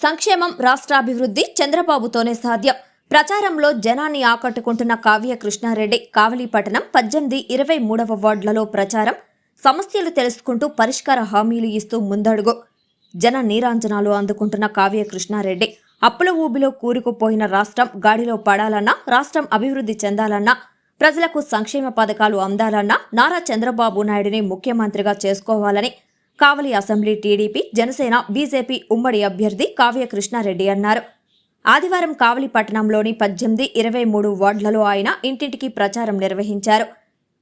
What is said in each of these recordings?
సంక్షేమం రాష్ట్రాభివృద్ధి చంద్రబాబుతోనే సాధ్యం. ప్రచారంలో జనాన్ని ఆకట్టుకుంటున్న కావ్య కృష్ణారెడ్డి కావలి పట్టణం పద్దెనిమిది ఇరవై మూడవ వార్డులలో ప్రచారం. సమస్యలు తెలుసుకుంటూ పరిష్కార హామీలు ఇస్తూ ముందడుగు. జన నీరాంజనాలు అందుకుంటున్న కావ్య కృష్ణారెడ్డి అప్పుల ఊబిలో కూరుకుపోయిన రాష్ట్రం గాడిలో పడాలన్నా రాష్ట్రం అభివృద్ధి చెందాలన్నా ప్రజలకు సంక్షేమ పథకాలు అందాలన్నా నారా చంద్రబాబు నాయుడిని ముఖ్యమంత్రిగా చేసుకోవాలని Kavali assembly TDP Janasena BJP ఉమ్మడి అభ్యర్థి కావ్య కృష్ణారెడ్డి అన్నారు. ఆదివారం కావలి పట్టణంలోని పద్దెనిమిది ఇరవై మూడు వార్డులలో ఆయన ఇంటింటికి ప్రచారం నిర్వహించారు.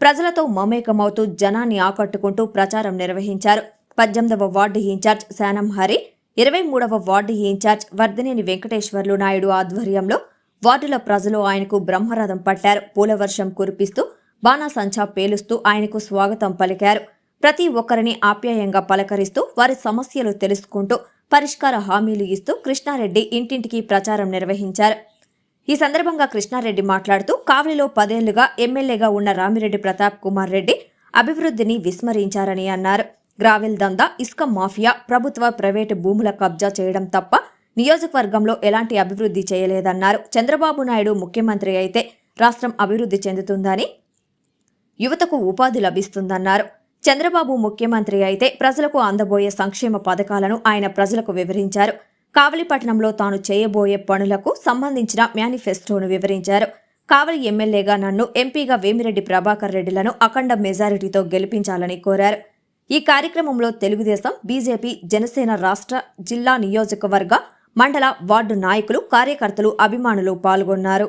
ప్రజలతో మమేకమవుతూ జనాన్ని ఆకట్టుకుంటూ ప్రచారం నిర్వహించారు. పద్దెనిమిదవ వార్డు ఇన్ఛార్జ్ శానం హరి ఇరవై మూడవ వార్డు ఇన్ఛార్జ్ వర్ధనేని వెంకటేశ్వర్లు నాయుడు ఆధ్వర్యంలో వార్డుల ప్రజలు ఆయనకు బ్రహ్మరథం పట్టారు. పూలవర్షం కురిపిస్తూ బాణాసంచా పేలుస్తూ ఆయనకు స్వాగతం పలికారు. ప్రతి ఒక్కరిని ఆప్యాయంగా పలకరిస్తూ వారి సమస్యలు తెలుసుకుంటూ పరిష్కార హామీలు ఇస్తూ కృష్ణారెడ్డి ఇంటింటికి ప్రచారం నిర్వహించారు. ఈ సందర్భంగా కృష్ణారెడ్డి మాట్లాడుతూ కావలిలో పదేళ్ళుగా ఎమ్మెల్యేగా ఉన్న రామిరెడ్డి ప్రతాప్ కుమార్ రెడ్డి అభివృద్ధిని విస్మరించారని అన్నారు. గ్రావెల్ దందా ఇసుక మాఫియా ప్రభుత్వ ప్రైవేటు భూముల కబ్జా చేయడం తప్ప నియోజకవర్గంలో ఎలాంటి అభివృద్ధి చేయలేదన్నారు. చంద్రబాబు నాయుడు ముఖ్యమంత్రి అయితే రాష్ట్రం అభివృద్ధి చెందుతుందని యువతకు ఉపాధి లభిస్తుందన్నారు. చంద్రబాబు ముఖ్యమంత్రి అయితే ప్రజలకు అందబోయే సంక్షేమ పథకాలను ఆయన ప్రజలకు వివరించారు. కావలిపట్టణంలో తాను చేయబోయే పనులకు సంబంధించిన మేనిఫెస్టోను వివరించారు. కావలి ఎమ్మెల్యేగా నన్ను ఎంపీగా వేమిరెడ్డి ప్రభాకర్ రెడ్డిలను అఖండ మెజారిటీతో గెలిపించాలని కోరారు. ఈ కార్యక్రమంలో తెలుగుదేశం బీజేపీ జనసేన రాష్ట్ర జిల్లా నియోజకవర్గ మండల వార్డు నాయకులు కార్యకర్తలు అభిమానులు పాల్గొన్నారు.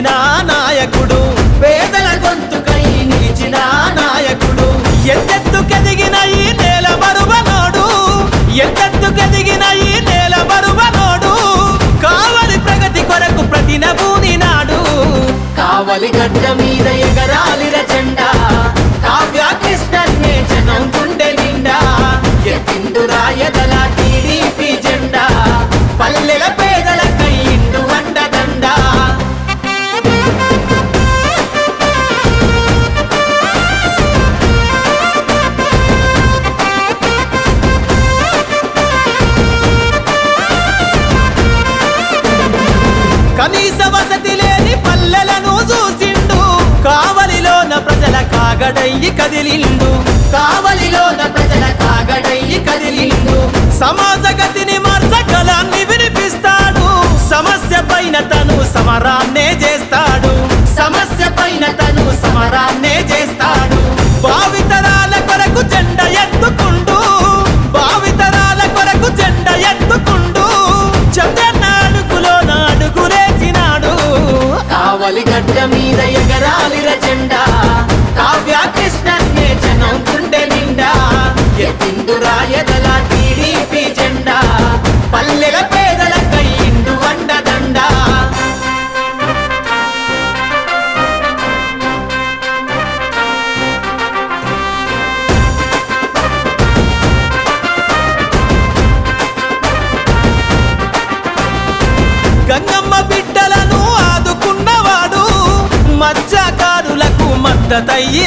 నిలిచిన నాయకుడు. పేదల గొంతుకై నిలిచిన నాయకుడు. ఎంతెత్తుకెదిగిన ఈ నేల బరువనోడు ఎంతెత్తుకెదిగిన ఈ నేల బరువనోడు కావలి ప్రగతి కొరకు ప్రతినభూని నాడు. కావలి గడ్డ మీద ఎగరాలిర జెండా కావ్య కృష్ణ జనం గుండె నిండా. ఎత్తిండు రాయదల కాగడయ్యి కదిలిండు. కావలిలోన ప్రజల కాగడయ్యి కదిలిండు. సమాజ గతిని మార్చగలాన్ని వినిపిస్తాడు. సమస్య పైన తను సమరాన్నే చేస్తాడు. సమస్య పైన తను సమరాన్నే చేస్తాడు. భావితరాల కొరకు జెండ ఎత్తుకుండు. భావితరాల కొరకు జెండ ఎత్తుకుండు. చంద్రన్న అడుగులో నాడుగులేసినాడు కావలి గడ్డ మీద ఎగరాలిర జెండా.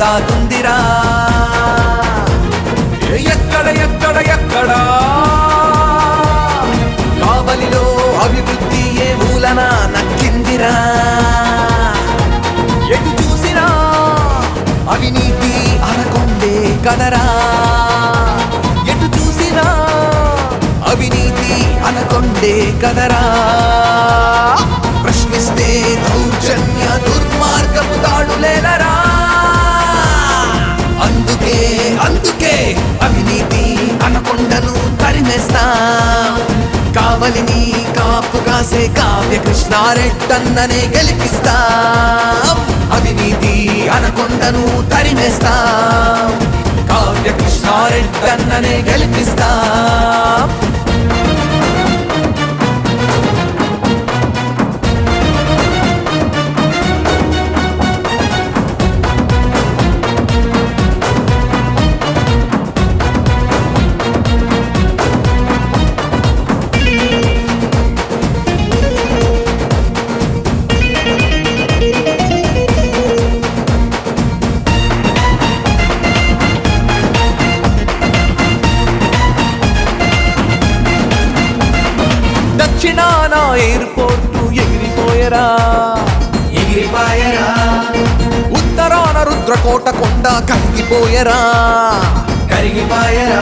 దాగుందిరా. ఎక్కడ ఎక్కడ ఎక్కడ? కావలిలో అభివృద్ధి ఏ మూలన నక్కిందిరా. ఎటు చూసినా అవినీతి అనకొండే కదరా. ఎటు చూసినా అవినీతి అనకొండే కదరా. ప్రశ్నిస్తే దౌర్జన్య దుర్మార్గపు దాడులేనరా. అందుకే అవినీతి అనకొండను తరిమేస్తా. కావలిని కాపు కాసే కావ్య కృష్ణారెట్టన్ననే గెలిపిస్తా. అవినీతి అనకొండను తరిమేస్తా. కావ్య కృష్ణారెట్టన్ననే గెలిపిస్తా. దక్షిణాన ఎయిర్పోర్టు ఎగిరిపోయరా. ఎగిరిపాయరా. ఉత్తరాన రుద్రకోట కొండ కంగిపోయరా కరిగిపాయరా.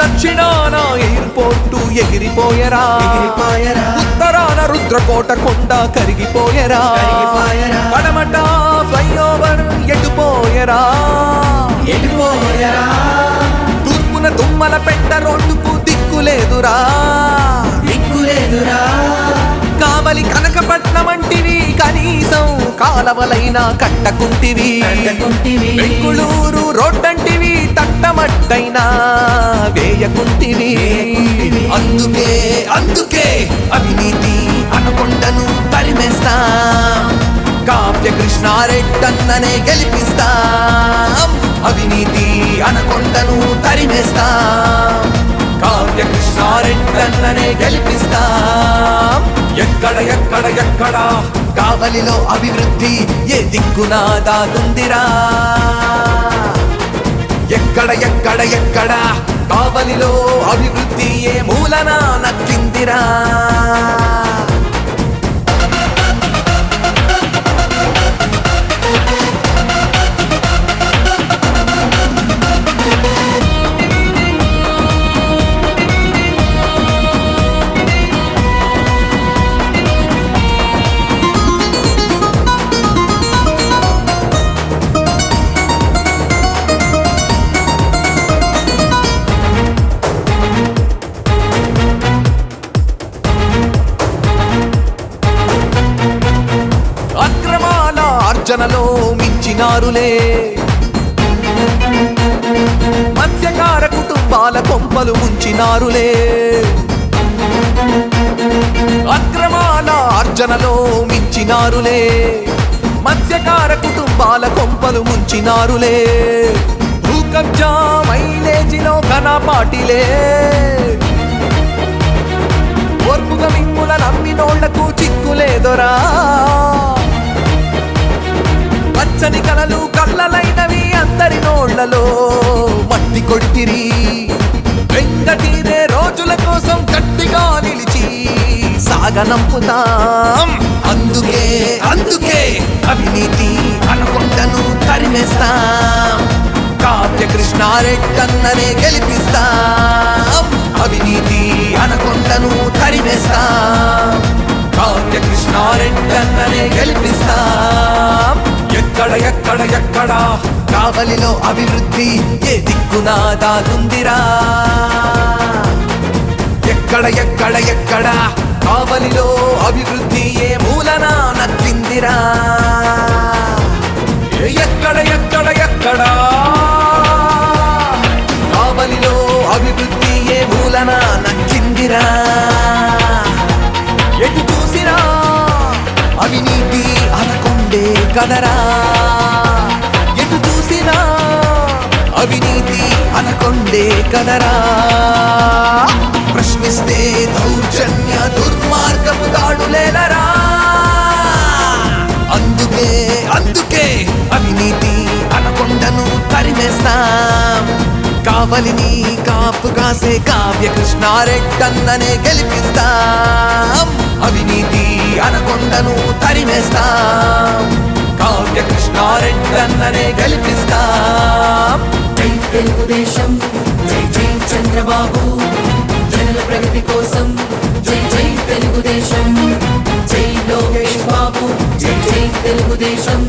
దక్షిణాన ఎయిర్పోర్టు ఎగిరిపోయరా. ఎగిరిపాయరా. ఉత్తరాన రుద్రకోట కొండ కరిగిపోయరా. కరిగిపోయరా. పడమట ఫ్లైఓవర్ ఎటుపోయరా ఎగిరిపోయరా. తూర్పున తుమ్మల పెట్ట రోడ్డుకు దిక్కులేదురా దిక్కులేదురా కావలి కావలి కనకపట్నం అంటివి కనీసం కాలవలైనా కట్టకుంటివి. బెంగుళూరు రోడ్డంటివి తట్టమట్టైనా వేయకుంటివి. అందుకే అందుకే అవినీతి అనకొండను తరిమేస్తా. కావ్య కృష్ణారెడ్డన్ననే గెలిపిస్తాం. అవినీతి అనకొండను తరిమేస్తాం. కృష్ణారెడ్డన్ననే గెలిపిస్తాం. ఎక్కడ ఎక్కడ ఎక్కడ కావలిలో అభివృద్ధి ఏ దిక్కునా దాగుందిరా. ఎక్కడ ఎక్కడ ఎక్కడ కావలిలో అభివృద్ధి ఏ మూలనా నక్కిందిరా. మించినారులే. మత్స్యకార కుటుంబాల కొంపలు ముంచినారులే. అక్రమాల అర్జనలో మించినారులే. మత్స్యకార కుటుంబాల కొంపలు ముంచినారులే. భూకబ్జా మైలేజిలో ఘనపాటిలే ఓర్పుగా మిమ్ముల నమ్మినోళ్ళకు చిక్కులేదొరా. పచ్చని కలలు కళ్ళలైనవి అందరి నోళ్ళలో. మట్టి కొడితిరి. వెంకటీరే రోజుల కోసం గట్టిగా నిలిచి సాగనంపుతాం. అందుకే అందుకే అవినీతి అనుకుంటను తరిమేస్తాం. కావ్య కృష్ణారెడ్డన్ననే గెలిపిస్తాం. అవినీతి అనకొండను తరిమేస్తాం. కావ్య కృష్ణారెడ్డన్ననే గెలిపిస్తాం. ఎక్కడ ఎక్కడ ఎక్కడ? కావలిలో అభివృద్ధి ఏ దిక్కునా దాగుందిరా. ఎక్కడ ఎక్కడ ఎక్కడ? కావలిలో అభివృద్ధి ఏ మూలనా నక్కిందిరా. ఎక్కడ ఎక్కడ ఎక్కడ? కదరా? ఎటు చూసినా అవినీతి అనకొండే కదరా? ప్రశ్నిస్తే దౌర్జన్య దుర్మార్గపు దాడులేనరా అందుకే అందుకే అవినీతి అనకొండను తరిమేస్తాం. కావలిని కాపు కాసే కావ్య కృష్ణారెడ్డన్ననే గెలిపిస్తాం. అవినీతి అనకొండను తరిమేస్తాం. కావ్య కృష్ణారెడ్డన్ననే గెలిపిస్తాం. జై తెలుగుదేశం జై జై చంద్రబాబు. జనుల ప్రగతి కోసం జై జై తెలుగుదేశం. జై లోకేష్ బాబు జై జై తెలుగుదేశం.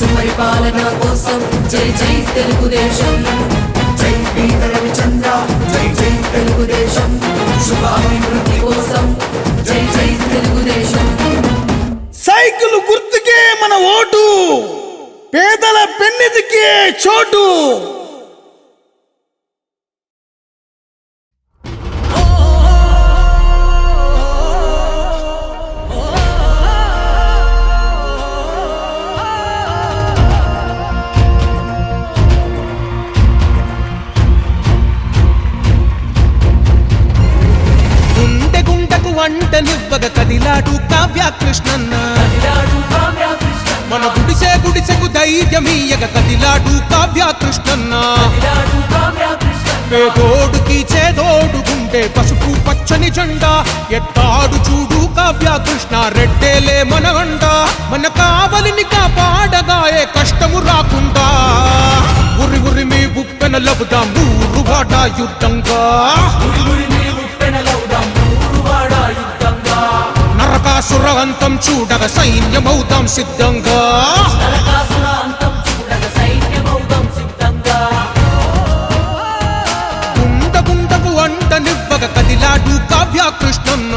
సుపరిపాలన కోసం జై జై తెలుగుదేశం. జై పీత రవిచంద్ర జై జై తెలుగుదేశం. శుభాభివృద్ధి కోసం జై జై తెలుగుదేశం. సైకిల్ గుర్తుకే మన ఓటు. పేదల పెన్నిదికే చోటు. పచ్చని జెండా ఎత్తాడు చూడు కావ్య కృష్ణ రెడ్డేలే మన మన కావలిని కాపాడగా ఏ కష్టము రాకుండా. ఉరి ఉరి మీ ఉప్పెన లబుదాం నూరు యుద్ధంగా. నరకాసుర అంతం చూడగ సైన్యమవుతాం సిద్ధంగా. కృష్ణన్న.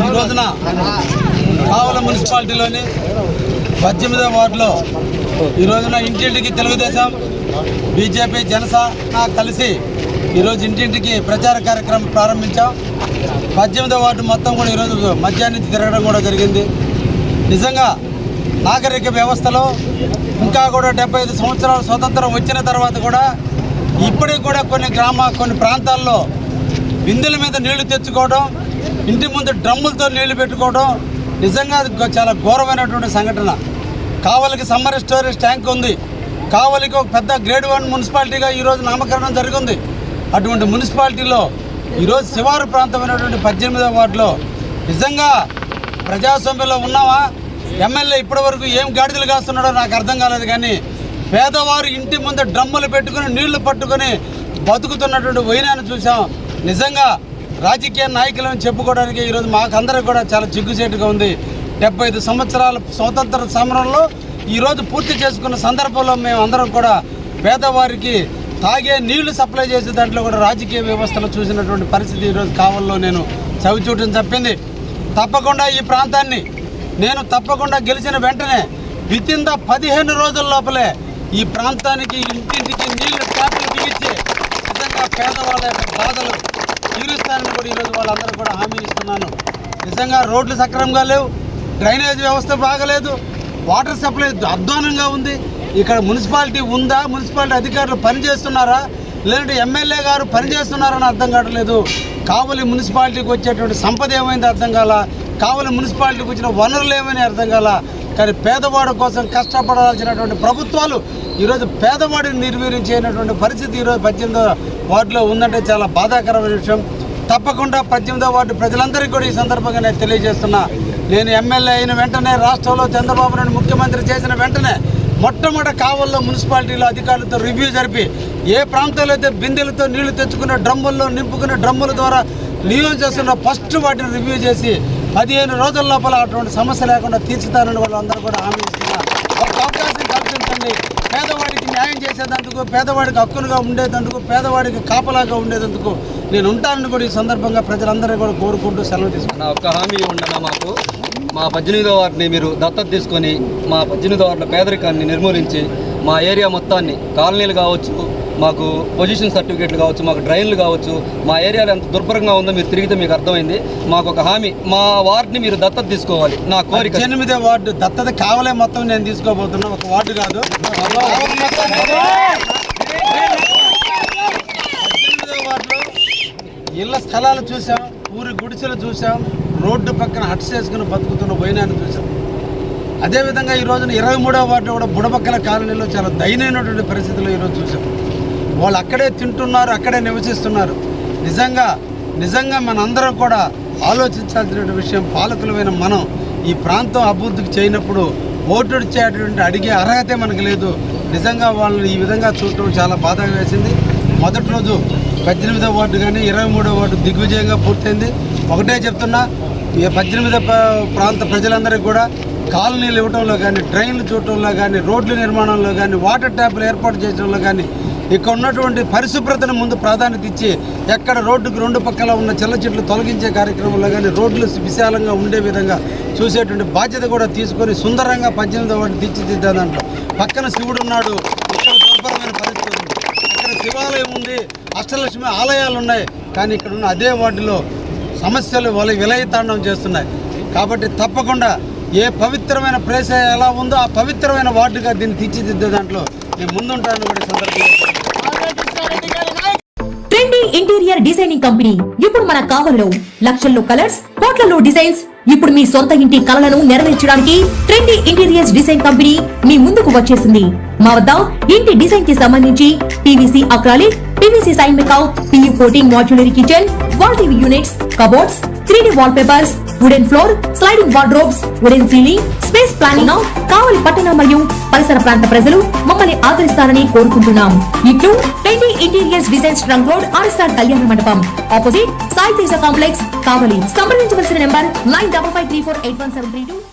ఈ రోజున కావల మున్సిపాలిటీలోని పద్దెనిమిదవ వార్డులో ఈ రోజున ఇంటింటికి తెలుగుదేశం బీజేపీ జనసేన కలిసి ఈరోజు ఇంటింటికి ప్రచార కార్యక్రమం ప్రారంభించాం. పద్దెనిమిదో వార్డు మొత్తం కూడా ఈరోజు మధ్యాహ్నం నుంచి తిరగడం కూడా జరిగింది. నిజంగా నాగరిక వ్యవస్థలో ఇంకా కూడా డెబ్బై ఐదు సంవత్సరాలు స్వతంత్రం వచ్చిన తర్వాత కూడా ఇప్పటికి కూడా కొన్ని గ్రామ కొన్ని ప్రాంతాల్లో బిందెల మీద నీళ్ళు తెచ్చుకోవడం ఇంటి ముందు డ్రమ్ములతో నీళ్ళు పెట్టుకోవడం నిజంగా అది చాలా ఘోరమైనటువంటి సంఘటన. కావలికి సమ్మర్ స్టోరేజ్ ట్యాంక్ ఉంది. కావలికి ఒక పెద్ద గ్రేడ్ వన్ మున్సిపాలిటీగా ఈరోజు నామకరణం జరిగింది. అటువంటి మున్సిపాలిటీలో ఈరోజు శివారు ప్రాంతమైనటువంటి పద్దెనిమిదవ వార్డులో నిజంగా ప్రజాస్వామ్యంలో ఉన్నావా? ఎమ్మెల్యే ఇప్పటి వరకు ఏం గాడిదలు కాస్తున్నాడో నాకు అర్థం కాలేదు కానీ పేదవారు ఇంటి ముందు డ్రమ్ములు పెట్టుకుని నీళ్ళు పట్టుకొని బతుకుతున్నటువంటి వైనాన్ని చూసాం నిజంగా రాజకీయ నాయకులను చెప్పుకోవడానికి ఈరోజు మాకందరికి కూడా చాలా చిగ్గుచేటుగా ఉంది. డెబ్బై ఐదు సంవత్సరాల స్వతంత్ర సమరంలో ఈరోజు పూర్తి చేసుకున్న సందర్భంలో మేము అందరం కూడా పేదవారికి తాగే నీళ్ళు సప్లై చేసే దాంట్లో కూడా రాజకీయ వ్యవస్థలో చూసినటువంటి పరిస్థితి ఈరోజు కావల్లో నేను చవిచూటని చెప్పింది. తప్పకుండా ఈ ప్రాంతాన్ని నేను తప్పకుండా గెలిచిన వెంటనే విత్ ఇన్ ద పదిహేను రోజుల లోపలే ఈ ప్రాంతానికి ఇంటింటికి నీళ్ళు ట్యాప్లు బిగించి నిజంగా పేదవాళ్ళ యొక్క బాధలు తీరుస్తానని కూడా ఈరోజు వాళ్ళందరూ కూడా హామీ ఇస్తున్నాను. నిజంగా రోడ్లు సక్రమంగా లేవు డ్రైనేజ్ వ్యవస్థ బాగలేదు వాటర్ సప్లై అధ్వానంగా ఉంది. ఇక్కడ మున్సిపాలిటీ ఉందా? మున్సిపాలిటీ అధికారులు పనిచేస్తున్నారా? లేదంటే ఎమ్మెల్యే గారు పనిచేస్తున్నారని అర్థం కావట్లేదు. కావలి మున్సిపాలిటీకి వచ్చేటువంటి సంపద ఏమైంది అర్థం కాల. కావలి మున్సిపాలిటీకి వచ్చిన వనరులు ఏమైనా అర్థం కాల. కానీ పేదవాడి కోసం కష్టపడాల్సినటువంటి ప్రభుత్వాలు ఈరోజు పేదవాడిని నిర్వీర్యం పరిస్థితి ఈరోజు పద్దెనిమిదో వార్డులో ఉందంటే చాలా బాధాకరమైన విషయం. తప్పకుండా పద్దెనిమిదో వార్డు ప్రజలందరికీ కూడా ఈ సందర్భంగా నేను తెలియజేస్తున్నా. నేను ఎమ్మెల్యే అయిన వెంటనే రాష్ట్రంలో చంద్రబాబు నాయుడు ముఖ్యమంత్రి చేసిన వెంటనే మొట్టమొదటి కావల్లో మున్సిపాలిటీలో అధికారులతో రివ్యూ జరిపి ఏ ప్రాంతాల్లో అయితే బిందెలతో నీళ్ళు తెచ్చుకున్న డ్రమ్ముల్లో నింపుకున్న డ్రమ్ముల ద్వారా నియోజన చేస్తున్న ఫస్ట్ వాటిని రివ్యూ చేసి పదిహేను రోజుల లోపల అటువంటి సమస్య లేకుండా తీర్చుతానని వాళ్ళందరూ కూడా హామీ ఇస్తున్నారు. ఒక అవకాశం కల్పించండి. పేదవాడికి న్యాయం చేసేటందుకు పేదవాడికి హక్కులుగా ఉండేటందుకు పేదవాడికి కాపలాగా ఉండేటందుకు నేను ఉంటానని కూడా ఈ సందర్భంగా ప్రజలందరూ కూడా కోరుకుంటూ సెలవు తీసుకున్నాను ఒక్క హామీ ఉండనా మాకు. మా పద్దెనిమిదో వార్డుని మీరు దత్తత తీసుకొని మా పద్దెనిమిదో వార్డుల పేదరికాన్ని నిర్మూలించి మా ఏరియా మొత్తాన్ని కాలనీలు కావచ్చు మాకు పొజిషన్ సర్టిఫికేట్లు కావచ్చు మాకు డ్రైన్లు కావచ్చు మా ఏరియాలో ఎంత దుర్భరంగా ఉందో మీరు తిరిగితే మీకు అర్థమైంది. మాకు ఒక హామీ మా వార్డుని మీరు దత్తత తీసుకోవాలి. నా కోరిక. ఎనిమిదో వార్డు దత్తత కావలే మొత్తం నేను తీసుకోబోతున్నా ఒక వార్డు కాదు. ఇళ్ళ స్థలాలు చూసాం ఊరి గుడిసెలు చూసాం రోడ్డు పక్కన హట్స్ చేసుకుని బతుకుతున్న వైనాన్ని చూసాం అదేవిధంగా ఈ రోజున ఇరవై మూడవ వార్డు కూడా బుడబక్కల కాలనీలో చాలా దయనైనటువంటి పరిస్థితులు ఈరోజు చూసాం వాళ్ళు అక్కడే తింటున్నారు అక్కడే నివసిస్తున్నారు. నిజంగా నిజంగా మనందరం కూడా ఆలోచించాల్సిన విషయం పాలకులమైన మనం ఈ ప్రాంతం అభివృద్ధికి చేయనప్పుడు ఓటు చేయటువంటి అడిగే అర్హతే మనకు లేదు. నిజంగా వాళ్ళని ఈ విధంగా చూడటం చాలా బాధగా వేసింది. మొదటి రోజు పద్దెనిమిదో వార్డు కానీ ఇరవై మూడో వార్డు దిగ్విజయంగా పూర్తయింది. ఒకటే చెప్తున్నా పద్దెనిమిది ప్రాంత ప్రజలందరికీ కూడా కాలనీలు ఇవ్వడంలో కానీ ట్రైన్లు చూడటంలో కానీ రోడ్ల నిర్మాణంలో కానీ వాటర్ ట్యాప్లు ఏర్పాటు చేయడంలో కానీ ఇక్కడ ఉన్నటువంటి పరిశుభ్రతను ముందు ప్రాధాన్యత ఇచ్చి ఎక్కడ రోడ్డుకు రెండు పక్కల ఉన్న చెల్ల చెట్లు తొలగించే కార్యక్రమంలో కానీ రోడ్లు విశాలంగా ఉండే విధంగా చూసేటువంటి బాధ్యత కూడా తీసుకొని సుందరంగా పద్దెనిమిదవ వాటిని తీర్చిదిద్దా దాంట్లో. పక్కన శివుడు ఉన్నాడు. ఇక్కడ దుర్భరమైన పరిస్థితి ఉంది. అక్కడ శివాలయం ఉంది. అష్టలక్ష్మి ఆలయాలు ఉన్నాయి. కానీ ఇక్కడ ఉన్న అదే వార్డులో సమస్యలు వాళ్ళ విలయతాండం చేస్తున్నాయి. కాబట్టి తప్పకుండా ఏ పవిత్రమైన ప్లేస్ ఎలా ఉందో ఆ పవిత్రమైన వార్డుగా దీన్ని తీర్చిదిద్దే దాంట్లో నేను ముందుంటాను కూడా సందర్భంగా ఇంటీరియర్ డిజైనింగ్ కంపెనీ. ఇప్పుడు మన కావల్లో లక్షల్లో కలర్స్ కోట్లలో డిజైన్స్ ఇప్పుడు మీ సొంత ఇంటి కలలను నెరవేర్చడానికి ట్రెండీ ఇంటీరియర్స్ డిజైన్ కంపెనీ మీ ముందుకు వచ్చేసింది. మా వద్ద ఇంటి డిజైన్కి సంబంధించి PVC acrylic PVC sunmica PU coating modular kitchen wall TV units cupboards three D wall papers wooden floor sliding wardrobes wooden ceiling space planning Kavali పట్టణ మరియు పరిసర ప్రాంత ప్రజలు మమ్మల్ని ఆదరిస్తారని కోరుకుంటున్నాం. ఇట్లు twenty interiors designs trunk road RSR Kalyana Mandapam. Opposite Sai Teja complex Kavali. సంప్రదించవలసిన number nine double five three four eight one seven three two.